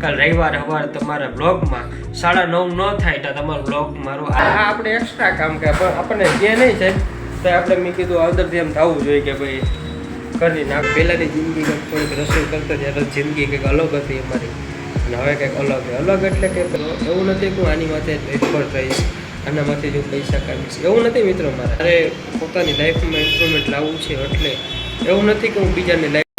કાલ રવિવાર સવારે તમારા બ્લોગમાં સાડા નવ ન થાય તો તમારો બ્લોગ મારો આ આપણે એક્સ્ટ્રા કામ કે પણ આપણને જે નહીં છે તો આપણે મેં કીધું અંદરથી એમ થવું જોઈએ કે ભાઈ કરી નાખ. પહેલાંની જિંદગી કંઈક રસોઈ કરતો ત્યારે જિંદગી કંઈક અલગ હતી અમારી. અને હવે કંઈક અલગ અલગ એટલે કે એવું નથી કે હું આની માથે નિર્ભર થઈશ આના માથે જો પૈસા કાઢીશ. એવું નથી મિત્રો મારે. પોતાની લાઈફમાં ઇમ્પ્રુવમેન્ટ લાવવું છે એટલે એવું નથી કે હું બીજાની life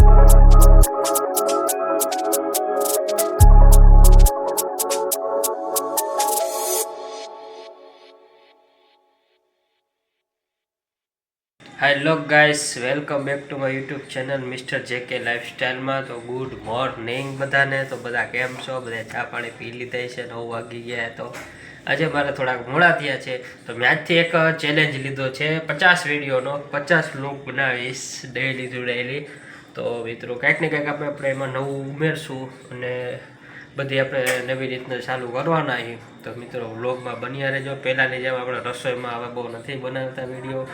hello guys welcome back to my YouTube channel mister જે કે લાઈફસ્ટાઈલમાં તો ગુડ મોર્નિંગ બધાને. તો બધા કેમ છો? બધા ચા પાણી પી લીધા છે, નવ વાગી ગયા તો. આજે મારે થોડાક મોડા થયા છે, તો મેં આજથી એક ચેલેન્જ લીધો છે, પચાસ વિડીયોનો, પચાસ લુક બનાવીશ ડેલી ટુ ડેલી તો મિત્રો, કંઈક ને કંઈક આપણે આપણે એમાં નવું ઉમેરશું અને બધી આપણે નવી રીતના ચાલુ કરવાના છીએ તો મિત્રો વ્લોગમાં બન્યા રહેજો. પહેલાંની જેમ આપણે રસોઈમાં હવે બહુ નથી બનાવતા વીડિયો.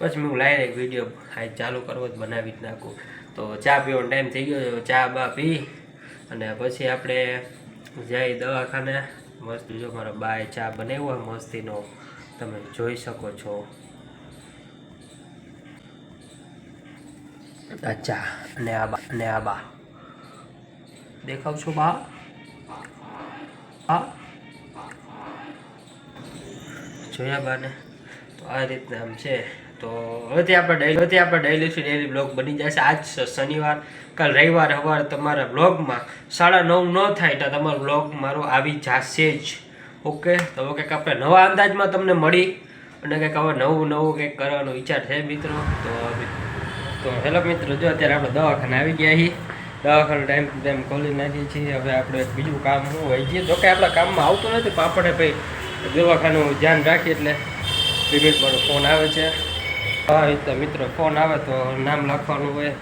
પછી હું લાઈને એક વીડિયો હાઈ ચાલુ કરવો જ બનાવી જ નાખું. તો ચા પીવાનો ટાઈમ થઈ ગયો ચા બા પી અને પછી આપણે જઈ દવાખાને. મસ્ત જો મારા બાએ ચા બનાવ્યો હોય, મસ્તીનો. તમે જોઈ શકો છો. આ ચા અને આ બા અને આ બા. દેખાવ છો બા? હા જોયા બાને? તો આ રીતના આમ છે. તો હવેથી આપણે ડેલી હવેથી આપણે ડેલી ડેલી બ્લોગ બની જશે આજ શનિવાર, કાલ રવિવાર સવારે તમારા બ્લોગમાં સાડા નવ ન થાય તો તમારો બ્લોગ મારો આવી જશે જ. ઓકે તો હવે કંઈક આપણે નવા અંદાજમાં તમને મળી અને કંઈક હવે નવું નવું કંઈક કરવાનો વિચાર છે મિત્રો. તો તો હેલો મિત્રો, જો અત્યારે આપણે દવાખાને આવી ગયા છીએ. દવાખાનો ટાઈમ ટુ ટાઈમ ખોલી નાખીએ છીએ. હવે આપણે બીજું કામ શું હોય છે જો કે આપણા કામમાં આવતું નથી, પણ આપણે ભાઈ દવાખાનું ધ્યાન રાખીએ એટલે બે મારો ફોન આવે છે. હા એ તો મિત્રો ફોન આવે તો નામ લખવાનું હોય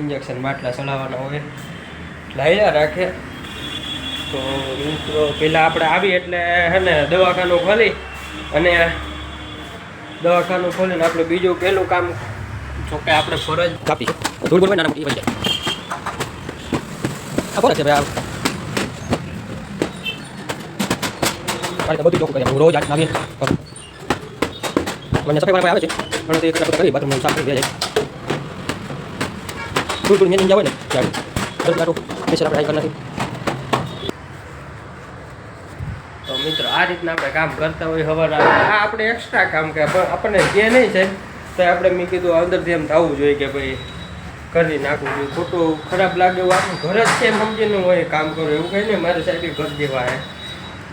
ઇન્જેક્શન બાટલા ચડાવવાના હોય. લાયા રાખે. તો મિત્રો પહેલાં આપણે આવી એટલે હે ને દવાખાનું ખોલી અને દવાખાનું ખોલીને આપણે બીજું પહેલું કામ જોકે આપણે ફરજ કાપી. ધૂળ બોલ નાના મોટી બની જાય. આ છે ભાઈ બધું ચોખ્ખું કરી. રોજ આઠ નાવીને મને સફાઈ આવે છે. પણ તે કચરા કરી બાથરૂમ સાફ કરી જાય થોડું થોડું મેં હોય ને ત્યારે દસ લાટો પ્રેશર આપણે કરી નાખી તો મિત્રો, આ રીતના આપણે કામ કરતા હોય આવે આ આપણે એક્સ્ટ્રા કામ કે પણ આપણને જે નહીં છે, તો આપણે મેં કીધું અંદરથી એમ થવું જોઈએ કે ભાઈ કરી નાખવું જોઈએ ખોટું ખરાબ લાગે એવું આપણું ઘર જ છે સમજીને હોય કામ કરો એવું કંઈ નહીં મારે સાહેબ ઘર જેવા હે.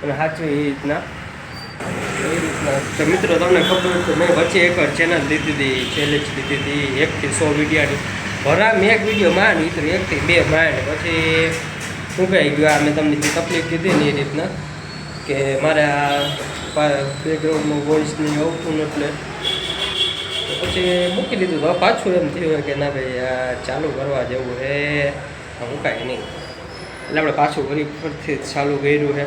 અને સાચું એ રીતના. તો મિત્રો, તમને ખબર તો મેં વચ્ચે એક ચેનલ લીધી હતી ચેલેન્જ લીધી હતી એકથી સો વિડીયાની ભરા મેં એક વીડિયો માંડ મિત્રો એકથી બે માંડ પછી કહી, ગયું, આ મેં તમને જે તકલીફ કીધી ને એ રીતના કે મારે આ બેકગ્રાઉન્ડમાં વોઇસ નહીં આવતું એટલે પછી મૂકી દીધું. તો પાછું એમ થયું કે ના ભાઈ, આ ચાલુ કરવા જેવું હે મૂકાય નહીં. એટલે આપણે પાછું ફરી ફરથી ચાલુ કર્યું છે.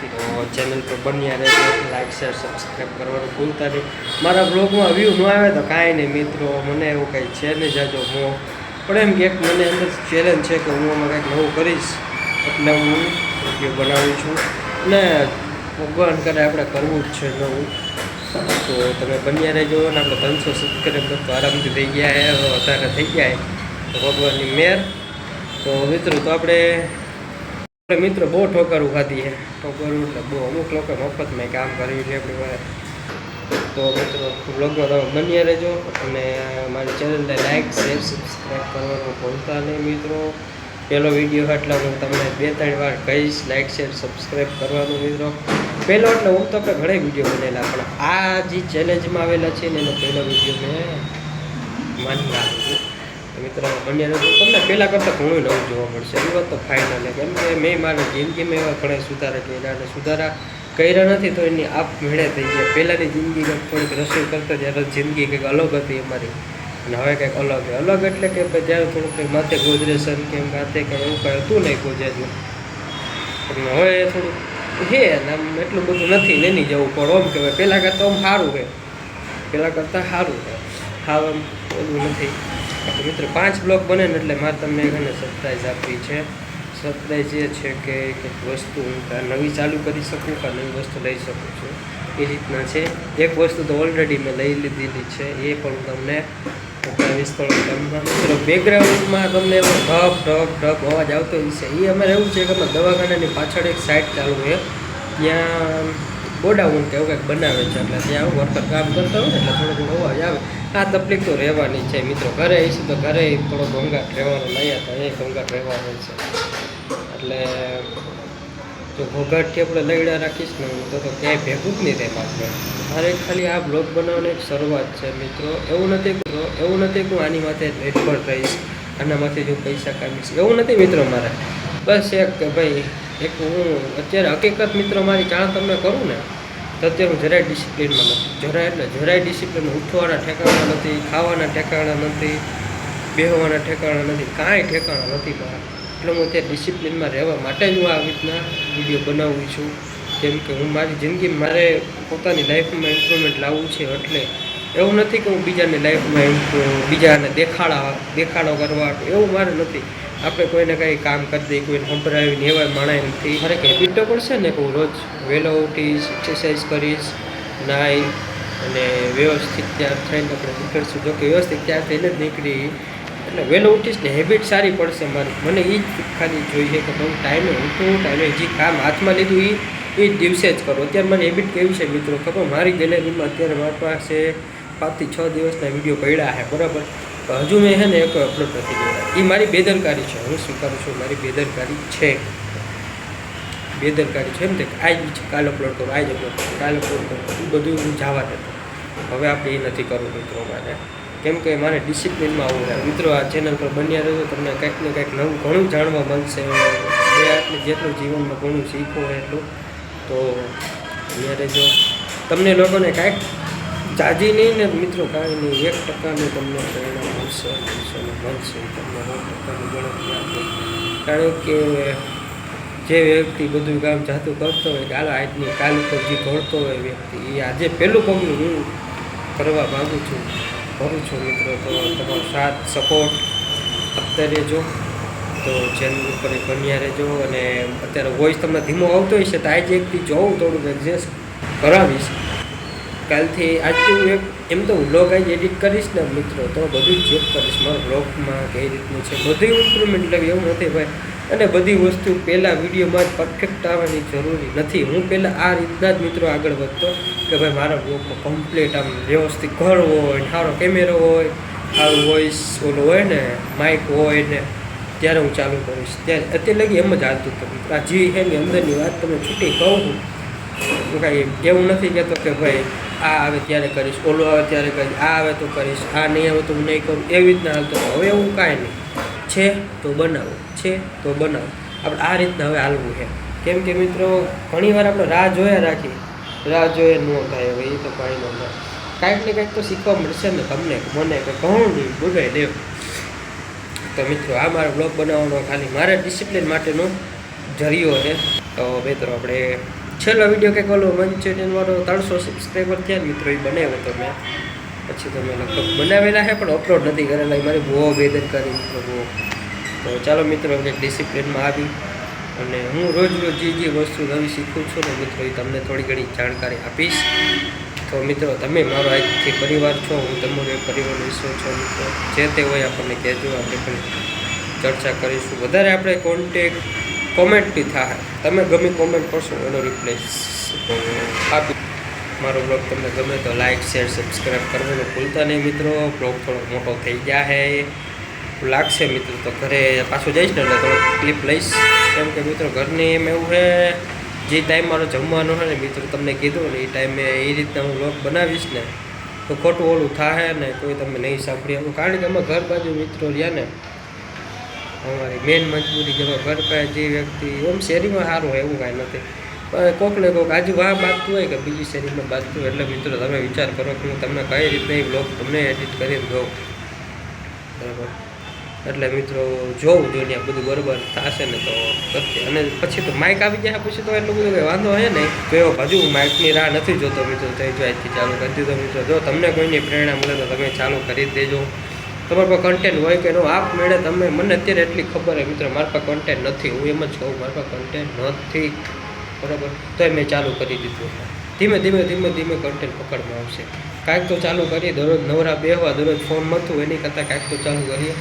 તો ચેનલ પર બન્યા રહેજો. લાઈક શેર સબસ્ક્રાઈબ કરવાનું ભૂલતા નહીં. મારા બ્લોગમાં વ્યૂ ન આવે તો કાંઈ નહીં મિત્રો. મને એવું કંઈ છે નહીં જાજો હું. પણ એમ કે મને અંદર ચેલેન્જ છે કે હું આમાં કંઈક નવું કરીશ. એટલે હું વીડિયો બનાવું છું. ને ભગવાન કરે આપણે કરવું જ છે નવું. તો તમે બન્યા રહેજો અને આપણે ત્રણસો સબસ્ક્રાઈબર તો આરામથી થઈ ગયા વધારે થઈ ગયા તો ભગવાનની મેર. તો મિત્રો, તો આપણે મિત્રો, બહુ ઠોકરું ખાધી છે. ઠોકરું એટલે બહુ અમુક લોકો મફતમાં કામ કર્યું છે આપણી પાસે તો મિત્રો બ્લોગમાં તમે બન્યા રહેજો અને મારી ચેનલને લાઇક શેર સબસ્ક્રાઈબ કરવાનું ભૂલતા નહીં મિત્રો. પહેલો વીડિયો એટલે હું તમને બે ત્રણ વાર કહીશ લાઇક શેર સબસ્ક્રાઈબ કરવાનું મિત્રો. પહેલો એટલે હું તો આપણે ઘણા વીડિયો બનેલા પણ આ જે ચેલેન્જમાં આવેલા છે ને એનો પહેલો વીડિયો મેં માની મિત્રો રહેજો તમને પહેલાં કરતાં ઘણું નવું જોવા મળશે. એ વાત તો ફાઇનલ કેમ કે મેં મારી જિંદગીમાં એવા ઘણા સુધારા કર્યા અને સુધારા કર્યા નથી, તો એની આપ મેળે થઈ ગયા. પહેલાંની જિંદગી કંઈક થોડીક રસોઈ કરતા જ્યારે જિંદગી કંઈક અલગ હતી અમારી. અને હવે કંઈક અલગ છે. અલગ એટલે કે ત્યારે થોડુંક કંઈક માથે ગોદરેશન કે માથે કંઈ એવું કંઈ હતું નહીં ગોજાજનું. પણ હવે થોડુંક ને આમ એટલું બધું નથી નહીં જવું. પણ ઓમ કહેવાય, પહેલાં કરતાં આમ સારું છે. પહેલાં કરતાં સારું છે. હા આમ ઓલું નથી. તો મિત્રો પાંચ બ્લોક બને ને એટલે મારે તમને એને સરપ્રાઈઝ આપવી છે. સરપ્રાઈઝ એ છે કે એક વસ્તુ હું નવી ચાલુ કરી શકું કાં નવી વસ્તુ લઈ શકું છું. એ રીતના છે. એક વસ્તુ તો ઓલરેડી મેં લઈ લીધેલી છે. એ પણ તમને બતાવીશ થોડોક તમને બેકગ્રાઉન્ડમાં તમને એવો ઢબ ઢબ ઢબ અવાજ આવતો હોય છે એ અમારે એવું છે કે અમે દવાખાનાની પાછળ એક સાઇટ ચાલુ છે. ત્યાં ગોડાઉન કે એવું કંઈક બનાવે છે. એટલે ત્યાં વર્કર કામ કરતા હોય ને એટલે થોડો થોડો અવાજ આવે. આ તકલીફ તો રહેવાની છે મિત્રો. ઘરે આવીશું તો ઘરે થોડો ઘોંઘાટ રહેવાનો નહીં હતા એ ઘોંઘાટ રહેવાનો છે. એટલે જો ઘોંઘાટથી આપણે લઈડા રાખીશ ને તો તો ક્યાંય ભેગું જ નહીં રહે પાસે મારે ખાલી આ બ્લોગ બનાવવાની એક શરૂઆત છે મિત્રો. એવું નથી મિત્રો એવું નથી કે હું આની માથે નિર્ભર રહીશ આનામાંથી જો પૈસા કાઢીશ. એવું નથી મિત્રો મારે. બસ એક કે ભાઈ, એક હું અત્યારે હકીકત મિત્રો મારી જાણ તમને કરું ને તો અત્યારે હું જરાય ડિસિપ્લિનમાં નથી. જરાય એટલે જરાય ડિસિપ્લિન ઉઠવાના ઠેકાણા નથી, ખાવાના ઠેકાણા નથી, બેહવાના ઠેકાણા નથી, કાંઈ ઠેકાણા નથી મારા. એટલે હું અત્યારે ડિસિપ્લિનમાં રહેવા માટે જ હું આ રીતના વીડિયો બનાવું છું. કેમ કે હું મારી જિંદગી મારે પોતાની લાઈફમાં ઇમ્પ્રુવમેન્ટ લાવવું છે એટલે એવું નથી કે હું બીજાની લાઈફમાં બીજાને દેખાડા, દેખાડો કરવા, એવું મારે નથી. આપણે કોઈને કંઈ કામ કરી દઈએ, કોઈને સંભળાવીને એવા નથી મારે હેબિટ તો પડશે ને કે હું રોજ વહેલો ઉઠીશ એક્સરસાઇઝ કરીશ નાહી અને વ્યવસ્થિત ત્યાં થઈને આપણે નીકળશું. જોકે વ્યવસ્થિત તૈયાર થઈને જ નીકળી. એટલે વહેલો ઉઠીશ ને હેબિટ સારી પડશે મારી. મને એ જ ખાલી જોઈએ કે હું ટાઈમે ઉઠું ટાઈમે જે કામ હાથમાં લીધું એ એ જ દિવસે જ કરો. અત્યારે મારી હેબિટ કેવી છે મિત્રો? ખબર? મારી ગેલેરીમાં અત્યારે મારી પાસે પાંચથી છ દિવસના વીડિયો પડ્યા છે, બરાબર? હજુ મેં છે ને એક અપલોડ નથી કર્યા. એ મારી બેદરકારી છે. હું સ્વીકારું છું, મારી બેદરકારી છે. બેદરકારી છે એમ તે આજ કાલ અપલોડ કરો, આજ અપલોડ કરો, કાલ અપલોડ કરો. એ બધું જવા દેતો હવે આપણે એ નથી કરવું મિત્રો મારે. કેમ કે મારે ડિસિપ્લિનમાં આવવું છે. મિત્રો, આ ચેનલ પર બન્યા રહેજો, તમને કંઈક ને કંઈક નવું ઘણું જાણવા મળશે. બે આટલે જેટલું જીવનમાં ઘણું શીખવું એટલું. તો અહીંયા રહેજો. તમને લોકોને કાંઈક જાજી નહીં ને મિત્રો કાંઈ નહીં, એક ટકાનું તમને પ્રેરણા મળશે મળશે મળશે તમને સો ટકાની ગણતરી આપે. કારણ કે જે વ્યક્તિ બધું કામ જાતું કરતો હોય કે આજની કાલ ઉપર જે ભણતો હોય વ્યક્તિ, એ આજે પહેલું પગલું હું કરવા માગું છું. કરું છું મિત્રો, તો તમારો સાથ, સપોર્ટ આપતા રહેજો તો ચેનલ ઉપર બન્યા રહેજો. અને અત્યારે વોઇસ તમને ધીમો આવતો હશે, તો આજે એકથી જોઉં, થોડુંક એડજસ્ટ કરાવીશ. કાલથી આજથી હું એક એમ તો વ્લોગ આજ એડિટ કરીશ ને મિત્રો, તો બધું ચેક કરીશ. મારા બ્લોગમાં કઈ રીતનું છે? બધું ઇમ્પ્રુવમેન્ટ લેવી, એવું નથી ભાઈ. અને બધી વસ્તુ પહેલાં વિડીયોમાં જ પરફેક્ટ આવવાની જરૂરી નથી. હું પહેલાં આ રીતના જ મિત્રો આગળ વધતો કે ભાઈ મારા બ્લોગમાં કમ્પ્લીટ આમ વ્યવસ્થિત ઘર હોય સારો કેમેરો હોય, સારું વોઇસ ઓલો હોય ને માઇક હોય ને, ત્યારે હું ચાલુ કરીશ. ત્યારે અત્યારે લગી એમ જ હાલતું હતું. આ જે છે અંદરની વાત તમે છૂટી કહું છું હું કાંઈ એવું નથી કહેતો કે ભાઈ આ આવે ત્યારે કરીશ, ઓલું આવે ત્યારે કરીશ, આ આવે તો કરીશ, આ નહીં આવે તો હું નહીં કરું, એવી રીતના હાલતો હવે એવું કાંઈ નહીં. છે તો બનાવો, છે તો બનાવો. આપણે આ રીતના હવે હાલવું છે. કેમ કે મિત્રો ઘણીવાર આપણે રાહ જોયા રાખી રાહ જોઈએ ન થાય હવે, એ તો કાંઈ ન થાય. કાંઈક ને કાંઈક તો શીખવા મળશે ને તમને, મને કે ઘણું નહીં બગાઈ દેવ. તો મિત્રો, આ મારો બ્લોગ બનાવવાનો ખાલી મારા ડિસિપ્લિન માટેનો જરિયો છે. તો મિત્રો, આપણે છેલ્લો વીડિયો કંઈક ઓલો મંચુરિયન વાળો ત્રણસો સબસ્ક્રાઈબર થયા મિત્રો, એ બનાવ્યો તો મેં. પછી તો મેં લગભગ બનાવેલા છે, પણ અપલોડ નથી કરેલા. એ મારી બહુ બેદરકારી મિત્રો, બહુ. તો ચાલો મિત્રો કંઈક ડિસિપ્લિનમાં આવી. અને હું રોજ રોજ જે જે વસ્તુ નવી શીખું છું ને મિત્રો, એ તમને થોડી ઘણી જાણકારી આપીશ. તો મિત્રો, તમે મારો આજથી પરિવાર છો, હું તમારો પરિવારનો હિસ્સો છો મિત્રો. જે તે હોય આપણને કહેજો, આપણે પણ ચર્ચા કરીશું. વધારે આપણે કોન્ટેક કોમેન્ટ બી થાય. તમે ગમે કોમેન્ટ કરશો, એનો રિપ્લાય આપી મારો બ્લોગ તમને ગમે તો લાઇક શેર સબસ્ક્રાઈબ કરવાનું ભૂલતા નહીં મિત્રો. બ્લોગ થોડો મોટો થઈ ગયા છે લાગશે મિત્રો તો ઘરે પાછું જઈશ ને એટલે થોડો ક્લિપ લઈશ. કેમ કે મિત્રો ઘરની એમ એવું છે જે ટાઈમ મારો જમવાનો હોય ને મિત્રો તમને કીધું ને એ ટાઈમે એ રીતના હું બ્લોગ બનાવીશ ને, તો ખોટું ઓલું થાય ને કોઈ તમે નહીં સાંભળી કારણ કે અમે ઘર બાજુ મિત્રો રહ્યા ને અમારી મેઇન મજબૂરી કે પાસે જે વ્યક્તિ ઓમ શેરીમાં સારું હોય એવું કાંઈ નથી. પણ કોકને કોક આજુ વાહ બાંધતું હોય કે બીજી શેરીમાં બાંધતું એટલે મિત્રો તમે વિચાર કરો કે હું તમને કઈ રીતના એ બ્લોગ તમને એડિટ કરીને દઉં. બરાબર? એટલે મિત્રો જોઉં જો ને બધું બરોબર થશે ને તો કરશે અને પછી તો માઇક આવી જાય, પછી તો એટલું બધું કંઈ વાંધો હોય નહીં. તો હજુ માઇકની રાહ નથી જોતો મિત્રો થઈ જો આજથી ચાલુ કરી દીધો મિત્રો. જો તમને કોઈની પ્રેરણા મળે તો તમે ચાલુ કરી દેજો. તમારા પાસે કન્ટેન્ટ હોય કે નો આપ મેળે તમે. મને અત્યારે એટલી ખબર છે મિત્રો, મારા પાસે કન્ટેન્ટ નથી. હું એમ જ કહું, મારા પાસે કન્ટેન્ટ નથી. બરાબર? તોય મેં ચાલુ કરી દીધું. ધીમે ધીમે ધીમે ધીમે કન્ટેન્ટ પકડમાં આવશે. કાંઈક તો ચાલુ કરીએ, દરરોજ નવરા બેહવા, દરરોજ ફોન નતું એની કરતાં કાંઈક તો ચાલુ કરીએ.